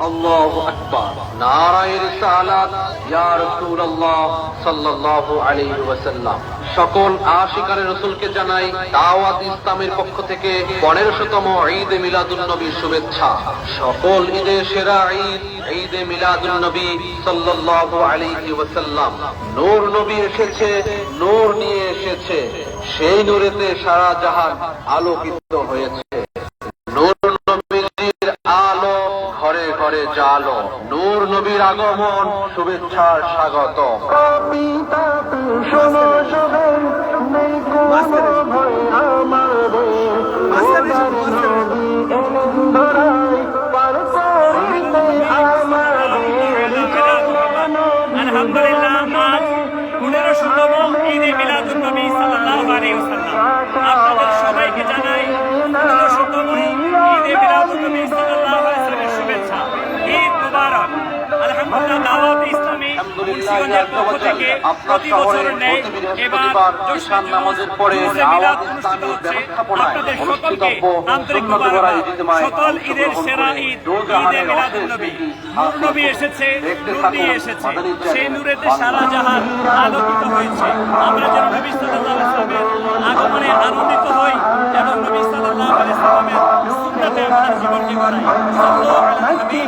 আল্লাহু আকবার নারায়ে রিসালাত ইয়া রাসূলুল্লাহ সাল্লাল্লাহু সকল আশিকারে রসুলকে জানাই, দাওয়াত ইসলামের পক্ষ থেকে পনেরোশতম ঈদ এ মিলাদুন নবীর শুভেচ্ছা। সকল ঈদের সেরা ঈদ ঈদ এ মিলাদুন নবী সাল্লাল্লাহু আলাইহি ওয়াসাল্লাম। নূর নবী এসেছে, নূর নিয়ে এসেছে। সেই নূরেতে সারা জাহান আলোকিত হয়েছে। ঘরে জালো। নূর নবীর আগমন শুভেচ্ছার স্বাগত আলহামদুলিল্লাহ আজ পনেরোশোতম ঈদে মিলাদুল নবী সাল্লাল্লাহু আলাইহি ওয়াসাল্লাম। আপনাদের সবাইকে জানাই মুন্সিগঞ্জের পক্ষ থেকে প্রতি বছর প্রতি এবার বৃহস্পতিবার নামাজের পরে মিলাদ অনুষ্ঠিত হচ্ছে। আপনাদের সকলকে আন্তরিক সুন্নত ভরা মুবারক ঈদ মায় সকল ঈদের সেরা ঈদ ঈদে অশেষ নবী। নূর নবী এসেছে নূর নিয়ে এসেছে। সেই নূরেতে সারা জাহান আলোকিত হয়েছে। আমরা যেন নবী সাল্লাল্লাহু আলাইহি সাল্লামের আগমনে আনন্দিত হই এবং নবী সাল্লাল্লাহু আলাইহি সাল্লামের সুন্নাতে আমাদের জীবনকে আলাইহি নবী